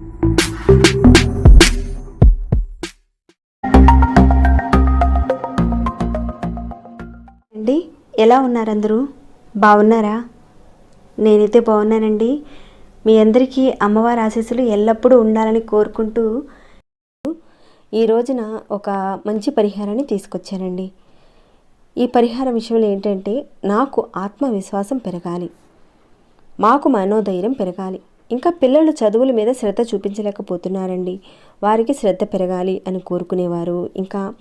అండి ఎలా ఉన్నారు అందరూ బాగున్నారా? నేనైతే బాగున్నానండి. మీ అందరికీ అమ్మవారి ఆశీస్సులు ఎల్లప్పుడూ ఉండాలని కోరుకుంటూ ఈ రోజున ఒక మంచి పరిహారాన్ని తీసుకొచ్చానండి. ఈ పరిహారం విషయంలో ఏంటంటే నాకు ఆత్మవిశ్వాసం పెరగాలి. మాకు మనోధైర్యం పెరగాలి. ఇంకా పిల్లలు చదువుల మీద శ్రద్ధ చూపించలేకపోతున్నారండి. వారికి శ్రద్ధ పెరగాలి అని కోరుకునేవారు. ఇంకా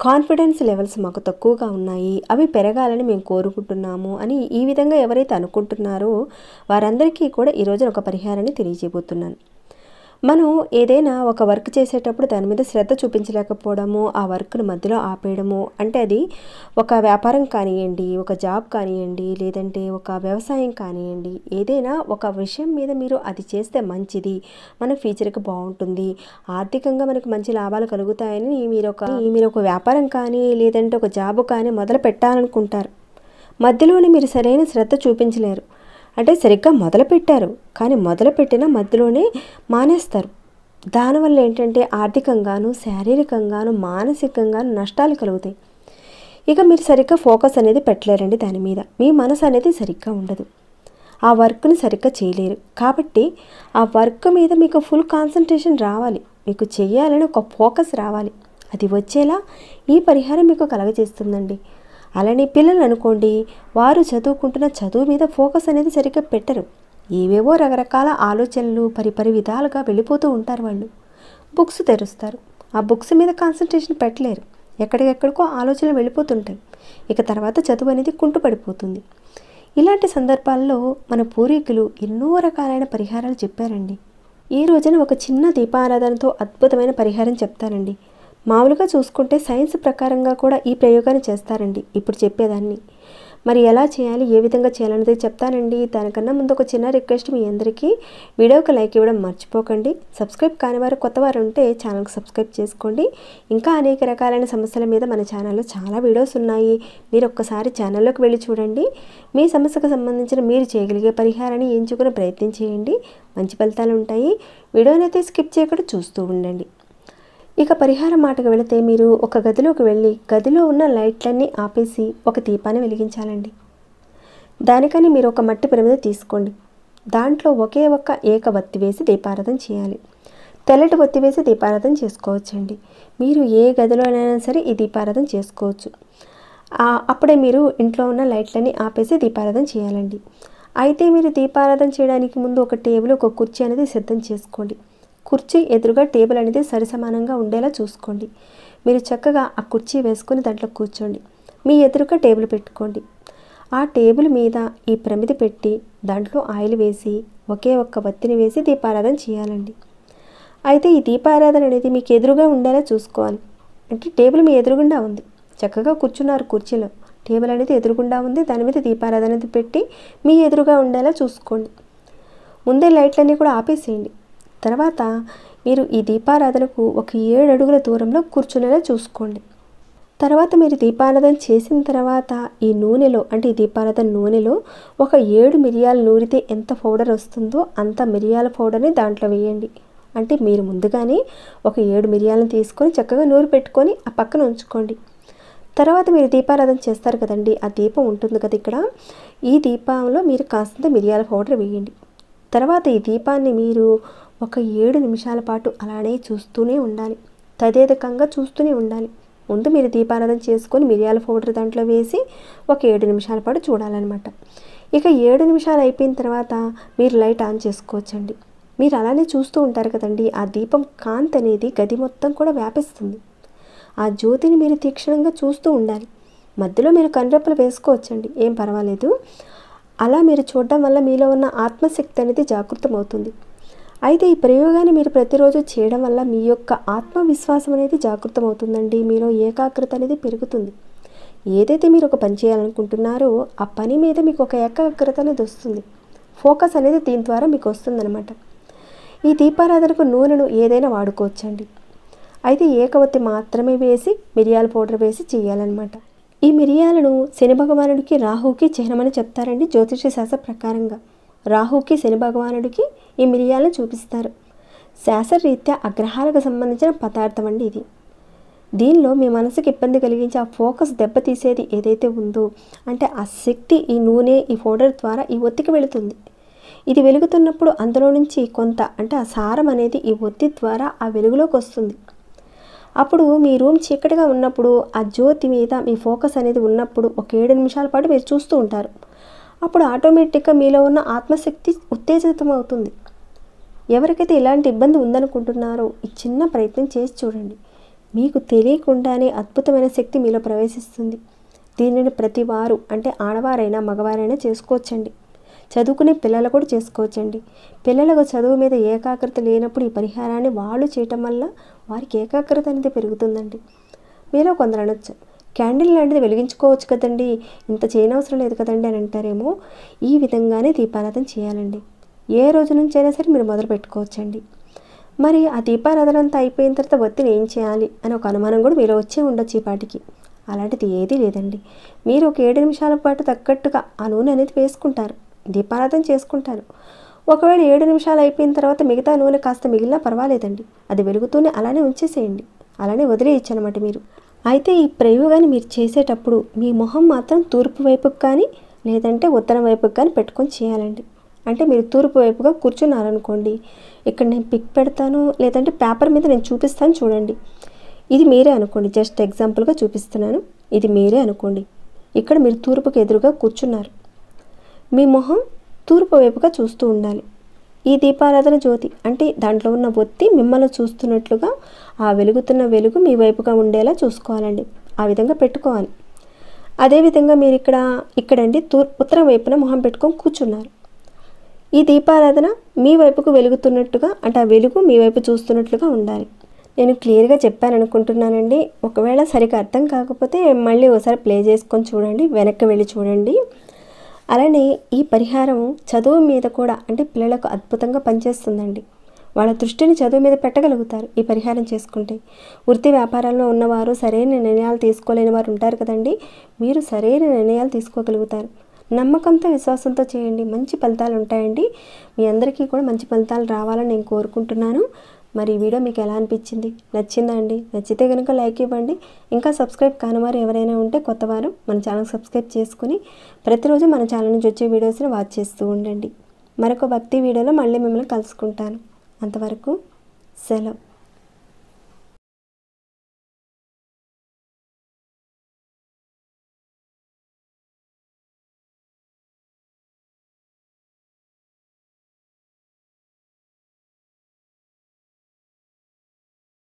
కాన్ఫిడెన్స్ లెవెల్స్ మాకు తక్కువగా ఉన్నాయి. అవి పెరగాలని మేము కోరుకుంటున్నాము అని ఈ విధంగా ఎవరైతే అనుకుంటున్నారో వారందరికీ కూడా ఈరోజు ఒక పరిహారాన్ని తెలియజేయబోతున్నాను. మనం ఏదైనా ఒక వర్క్ చేసేటప్పుడు దాని మీద శ్రద్ధ చూపించలేకపోవడము ఆ వర్క్ను మధ్యలో ఆపేయడము అంటే అది ఒక వ్యాపారం కానివ్వండి ఒక జాబ్ కానివ్వండి లేదంటే ఒక వ్యవసాయం కానివ్వండి ఏదైనా ఒక విషయం మీద మీరు అది చేస్తే మంచిది మన ఫ్యూచర్కి బాగుంటుంది ఆర్థికంగా మనకు మంచి లాభాలు కలుగుతాయని మీరు ఒక మీరు ఒక వ్యాపారం కానీ లేదంటే ఒక జాబ్ కానీ మొదలు పెట్టాలనుకుంటారు. మధ్యలోనే మీరు సరైన శ్రద్ధ చూపించలేరు. అంటే సరిగ్గా మొదలుపెట్టారు. కానీ మొదలుపెట్టిన మధ్యలోనే మానేస్తారు. దానివల్ల ఏంటంటే ఆర్థికంగాను శారీరకంగాను మానసికంగాను నష్టాలు కలుగుతాయి. ఇక మీరు సరిగ్గా ఫోకస్ అనేది పెట్టలేరండి దాని మీద. మీ మనసు అనేది సరిగ్గా ఉండదు. ఆ వర్క్ని సరిగ్గా చేయలేరు. కాబట్టి ఆ వర్క్ మీద మీకు ఫుల్ కాన్సన్ట్రేషన్ రావాలి. మీకు చేయాలని ఒక ఫోకస్ రావాలి. అది వచ్చేలా ఈ పరిహారం మీకు కలగజేస్తుందండి. అలానే పిల్లలు అనుకోండి వారు చదువుకుంటున్న చదువు మీద ఫోకస్ అనేది సరిగ్గా పెట్టరు. ఏవేవో రకరకాల ఆలోచనలు పరిపరి విధాలుగా వెళ్ళిపోతూ ఉంటారు వాళ్ళు. బుక్స్ తెరుస్తారు. ఆ బుక్స్ మీద కాన్సన్ట్రేషన్ పెట్టలేరు. ఎక్కడికెక్కడికో ఆలోచనలు వెళ్ళిపోతుంటాయి. ఇక తర్వాత చదువు అనేది కుంటుపడిపోతుంది. ఇలాంటి సందర్భాల్లో మన పూర్వీకులు ఎన్నో రకాలైన పరిహారాలు చెప్పారండి. ఈ రోజున ఒక చిన్న దీపారాధనతో అద్భుతమైన పరిహారం చెప్తానండి మామూలుగా చూసుకుంటే సైన్స్ ప్రకారంగా కూడా ఈ ప్రయోగాన్ని చేస్తారండి. ఇప్పుడు చెప్పేదాన్ని. మరి ఎలా చేయాలి? ఏ విధంగా చేయాలనేది చెప్తానండి. దానికన్నా ముందు ఒక చిన్న రిక్వెస్ట్ మీ అందరికీ. వీడియోకి లైక్ ఇవ్వడం మర్చిపోకండి. సబ్స్క్రైబ్ కాని వారు కొత్త వారు ఉంటే ఛానల్కి సబ్స్క్రైబ్ చేసుకోండి. ఇంకా అనేక రకాలైన సమస్యల మీద మన ఛానల్లో చాలా వీడియోస్ ఉన్నాయి. మీరు ఒక్కసారి ఛానల్లోకి వెళ్ళి చూడండి. మీ సమస్యకు సంబంధించిన మీరు చేయగలిగే పరిహారాన్ని ఎంచుకునే ప్రయత్నం చేయండి. మంచి ఫలితాలు ఉంటాయి. వీడియోనైతే అయితే స్కిప్ చేయకుండా చూస్తూ ఉండండి. ఇక పరిహారం మాటకు వెళితే మీరు ఒక గదిలోకి వెళ్ళి గదిలో ఉన్న లైట్లన్నీ ఆపేసి ఒక దీపాన్ని వెలిగించాలండి. దానికని మీరు ఒక మట్టి ప్రమిద తీసుకోండి. దాంట్లో ఒకే ఒక్క ఏక వత్తి వేసి దీపారాధన చేయాలి. తెల్లటి ఒత్తి వేసి దీపారాధన చేసుకోవచ్చండి. మీరు ఏ గదిలోనైనా సరే ఈ దీపారాధన చేసుకోవచ్చు. అప్పుడే మీరు ఇంట్లో ఉన్న లైట్లన్నీ ఆపేసి దీపారాధన చేయాలండి. అయితే మీరు దీపారాధన చేయడానికి ముందు ఒక టేబుల్ ఒక కుర్చీ అనేది సిద్ధం చేసుకోండి. కుర్చీ ఎదురుగా టేబుల్ అనేది సరిసమానంగా ఉండేలా చూసుకోండి. మీరు చక్కగా ఆ కుర్చీ వేసుకొని దాంట్లో కూర్చోండి. మీ ఎదురుగా టేబుల్ పెట్టుకోండి. ఆ టేబుల్ మీద ఈ ప్రమిది పెట్టి దాంట్లో ఆయిల్ వేసి ఒకే ఒక్క వత్తిని వేసి దీపారాధన చేయాలండి. అయితే ఈ దీపారాధన అనేది మీకు ఎదురుగా ఉండేలా చూసుకోవాలి. అంటే టేబుల్ మీ ఎదురుగుండా ఉంది. చక్కగా కూర్చున్నారు కుర్చీలో. టేబుల్ అనేది ఎదురుగుండా ఉంది. దాని మీద దీపారాధన అనేది పెట్టి మీ ఎదురుగా ఉండేలా చూసుకోండి. ముందే లైట్లన్నీ కూడా ఆపేసేయండి. తర్వాత మీరు ఈ దీపారాధనకు ఒక ఏడు అడుగుల దూరంలో కూర్చునేలా చూసుకోండి. తర్వాత మీరు దీపారాధన చేసిన తర్వాత ఈ నూనెలో అంటే ఈ దీపారాధన నూనెలో ఒక ఏడు మిరియాలు నూరితే ఎంత పౌడర్ వస్తుందో అంత మిరియాల పౌడర్ని దాంట్లో వేయండి. అంటే మీరు ముందుగానే ఒక ఏడు మిరియాలను తీసుకొని చక్కగా నూరు పెట్టుకొని ఆ పక్కన ఉంచుకోండి. తర్వాత మీరు దీపారాధన చేస్తారు కదండి ఆ దీపం ఉంటుంది కదా ఇక్కడ ఈ దీపంలో మీరు కాస్తంత మిరియాల పౌడర్ వేయండి. తర్వాత ఈ దీపాన్ని మీరు ఒక ఏడు నిమిషాల పాటు అలానే చూస్తూనే ఉండాలి. తదేదకంగా చూస్తూనే ఉండాలి. ముందు మీరు దీపారాధన చేసుకొని మిరియాల పౌడర్ దాంట్లో వేసి ఒక ఏడు నిమిషాల పాటు చూడాలన్నమాట. ఇక ఏడు నిమిషాలు అయిపోయిన తర్వాత మీరు లైట్ ఆన్ చేసుకోవచ్చండి. మీరు అలానే చూస్తూ ఉంటారు కదండి ఆ దీపం కాంతి అనేది గది మొత్తం కూడా వ్యాపిస్తుంది. ఆ జ్యోతిని మీరు తీక్షణంగా చూస్తూ ఉండాలి. మధ్యలో మీరు కనురెప్పలు వేసుకోవచ్చండి ఏం పర్వాలేదు. అలా మీరు చూడడం వల్ల మీలో ఉన్న ఆత్మశక్తి అనేది జాగృతమవుతుంది. అయితే ఈ ప్రయోగాన్ని మీరు ప్రతిరోజు చేయడం వల్ల మీ యొక్క ఆత్మవిశ్వాసం అనేది జాగృతం అవుతుందండి మీలో ఏకాగ్రత అనేది పెరుగుతుంది. ఏదైతే మీరు ఒక పని చేయాలనుకుంటున్నారో ఆ పని మీద మీకు ఒక ఏకాగ్రత అనేది వస్తుంది. ఫోకస్ అనేది దీని ద్వారా మీకు వస్తుందన్నమాట. ఈ దీపారాధనకు నూనెను ఏదైనా వాడుకోవచ్చండి. అయితే ఏకవత్తి మాత్రమే వేసి మిరియాల పౌడర్ వేసి చేయాలన్నమాట. ఈ మిరియాలను శని భగవానుడికి రాహుకి చిహ్నమని చెప్తారండి జ్యోతిష శాస్త్ర ప్రకారంగా. రాహుకి శని భగవానుడికి ఈ మిరియాలను చూపిస్తారు. శాస్త్రరీత్యా అగ్రహాలకు సంబంధించిన పదార్థం అండి ఇది. దీనిలో మీ మనసుకి ఇబ్బంది కలిగించి ఆ ఫోకస్ దెబ్బతీసేది ఏదైతే ఉందో అంటే ఆ శక్తి ఈ నూనె ఈ పౌడర్ ద్వారా ఈ ఒత్తికి వెళుతుంది. ఇది వెలుగుతున్నప్పుడు అందులో నుంచి కొంత అంటే ఆ సారం అనేది ఈ ఒత్తి ద్వారా ఆ వెలుగులోకి వస్తుంది. అప్పుడు మీ రూమ్ చీకటిగా ఉన్నప్పుడు ఆ జ్యోతి మీద మీ ఫోకస్ అనేది ఉన్నప్పుడు ఒక ఏడు నిమిషాల పాటు మీరు చూస్తూ ఉంటారు. అప్పుడు ఆటోమేటిక్గా మీలో ఉన్న ఆత్మశక్తి ఉత్తేజితం అవుతుంది ఎవరికైతే ఇలాంటి ఇబ్బంది ఉందనుకుంటున్నారో ఈ చిన్న ప్రయత్నం చేసి చూడండి. మీకు తెలియకుండానే అద్భుతమైన శక్తి మీలో ప్రవేశిస్తుంది. దీనిని ప్రతి వారు అంటే ఆడవారైనా మగవారైనా చేసుకోవచ్చండి. చదువుకునే పిల్లలు కూడా చేసుకోవచ్చండి. పిల్లలకు చదువు మీద ఏకాగ్రత లేనప్పుడు ఈ పరిహారాన్ని వాళ్ళు చేయటం వల్ల వారికి ఏకాగ్రత అనేది పెరుగుతుందండి. మీలో కొందరు అనొచ్చు. క్యాండిల్ లాంటిది వెలిగించుకోవచ్చు కదండి. ఇంత చేయనవసరం లేదు కదండి అని అంటారేమో. ఈ విధంగానే దీపారాధన చేయాలండి. ఏ రోజు నుంచి అయినా సరే మీరు మొదలు పెట్టుకోవచ్చండి. మరి ఆ దీపారాధన అంతా అయిపోయిన తర్వాత ఒత్తిని ఏం చేయాలి అని ఒక అనుమానం కూడా మీలో వచ్చే ఉండొచ్చు ఈ పాటికి. అలాంటిది ఏదీ లేదండి. మీరు ఒక ఏడు నిమిషాల పాటు తగ్గట్టుగా ఆ నూనె అనేది వేసుకుంటారు. దీపారాధన చేసుకుంటారు. ఒకవేళ ఏడు నిమిషాలు అయిపోయిన తర్వాత మిగతా నూనె కాస్త మిగిలినా పర్వాలేదండి. అది వెలుగుతూనే అలానే ఉంచేసేయండి. అలానే వదిలేయచ్చు అనమాట మీరు. అయితే ఈ ప్రయోగాన్ని మీరు చేసేటప్పుడు మీ మొహం మాత్రం తూర్పు వైపుకి కానీ లేదంటే ఉత్తరం వైపుకి కానీ పెట్టుకొని చేయాలండి. అంటే మీరు తూర్పు వైపుగా కూర్చున్నారనుకోండి ఇక్కడ నేను పిక్ పెడతాను లేదంటే పేపర్ మీద నేను చూపిస్తాను చూడండి. ఇది మీరే అనుకోండి జస్ట్ ఎగ్జాంపుల్గా చూపిస్తున్నాను ఇది మీరే అనుకోండి. ఇక్కడ మీరు తూర్పుకు ఎదురుగా కూర్చున్నారు. మీ మొహం తూర్పు వైపుగా చూస్తూ ఉండాలి. ఈ దీపారాధన జ్యోతి అంటే దాంట్లో ఉన్న ఒత్తి మిమ్మల్ని చూస్తున్నట్లుగా ఆ వెలుగుతున్న వెలుగు మీ వైపుగా ఉండేలా చూసుకోవాలండి. ఆ విధంగా పెట్టుకోవాలి. అదేవిధంగా మీరు ఇక్కడ ఇక్కడండి తూర్ ఉత్తరం వైపున మొహం పెట్టుకొని కూర్చున్నారు. ఈ దీపారాధన మీ వైపుకు వెలుగుతున్నట్టుగా అంటే ఆ వెలుగు మీ వైపు చూస్తున్నట్లుగా ఉండాలి. నేను క్లియర్గా చెప్పాను అనుకుంటున్నానండి ఒకవేళ సరిగ్గా అర్థం కాకపోతే మళ్ళీ ఒకసారి ప్లే చేసుకొని చూడండి వెనక్కి వెళ్ళి చూడండి. అలానే ఈ పరిహారం చదువు మీద కూడా అంటే పిల్లలకు అద్భుతంగా పనిచేస్తుందండి. వాళ్ళ దృష్టిని చదువు మీద పెట్టగలుగుతారు ఈ పరిహారం చేసుకుంటే. వృత్తి వ్యాపారాల్లో ఉన్నవారు సరైన నిర్ణయాలు తీసుకోలేని వారు ఉంటారు కదండి. మీరు సరైన నిర్ణయాలు తీసుకోగలుగుతారు. నమ్మకంతో విశ్వాసంతో చేయండి. మంచి ఫలితాలు ఉంటాయండి. మీ అందరికీ కూడా మంచి ఫలితాలు రావాలని నేను కోరుకుంటున్నాను. మరి ఈ వీడియో మీకు ఎలా అనిపించింది? నచ్చిందా అండి? నచ్చితే కనుక లైక్ ఇవ్వండి. ఇంకా సబ్స్క్రైబ్ కానివారు ఎవరైనా ఉంటే కొత్తవారు మన ఛానల్ సబ్స్క్రైబ్ చేసుకుని ప్రతిరోజు మన ఛానల్ నుంచి వచ్చే వీడియోస్ని వాచ్ చేస్తూ ఉండండి. మరొక భక్తి వీడియోలో మళ్ళీ మిమ్మల్ని కలుసుకుంటాను. అంతవరకు సెలవు.